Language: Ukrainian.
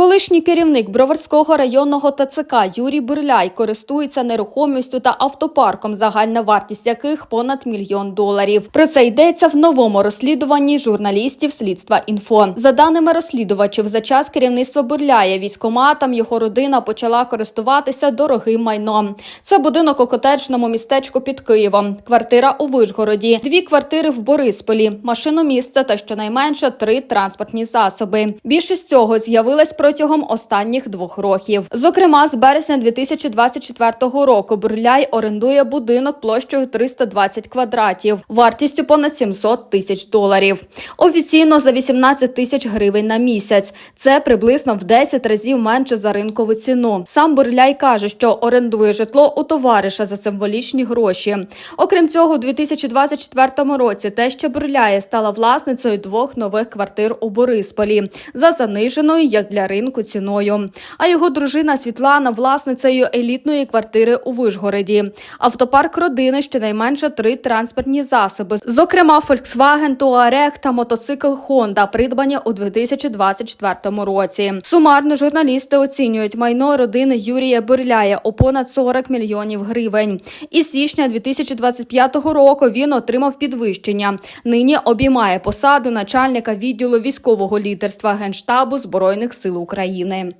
Колишній керівник Броварського районного ТЦК Юрій Бурляй користується нерухомістю та автопарком, загальна вартість яких понад мільйон доларів. Про це йдеться в новому розслідуванні журналістів слідства інфо. За даними розслідувачів, за час керівництва Бурляя військоматом його родина почала користуватися дорогим майном. Це будинок у котеджному містечку під Києвом, квартира у Вишгороді, дві квартири в Борисполі, машиномісце та щонайменше три транспортні засоби. Більшість цього з'явилась протягом останніх двох років. Зокрема, з березня 2024 року Бурляй орендує будинок площею 320 квадратів, вартістю понад 700 тисяч доларів. Офіційно за 18 тисяч гривень на місяць. Це приблизно в 10 разів менше за ринкову ціну. Сам Бурляй каже, що орендує житло у товариша за символічні гроші. Окрім цього, у 2024 році теща Бурляє стала власницею двох нових квартир у Борисполі за заниженою як для ринку ціною. А його дружина Світлана власницею елітної квартири у Вишгороді. Автопарк родини щонайменше три транспортні засоби, зокрема Volkswagen Touareg та мотоцикл Honda, придбані у 2024 році. Сумарно журналісти оцінюють майно родини Юрія Бурляя у понад 40 мільйонів гривень. Із січня 2025 року він отримав підвищення. Нині обіймає посаду начальника відділу військового лідерства Генштабу Збройних сил України.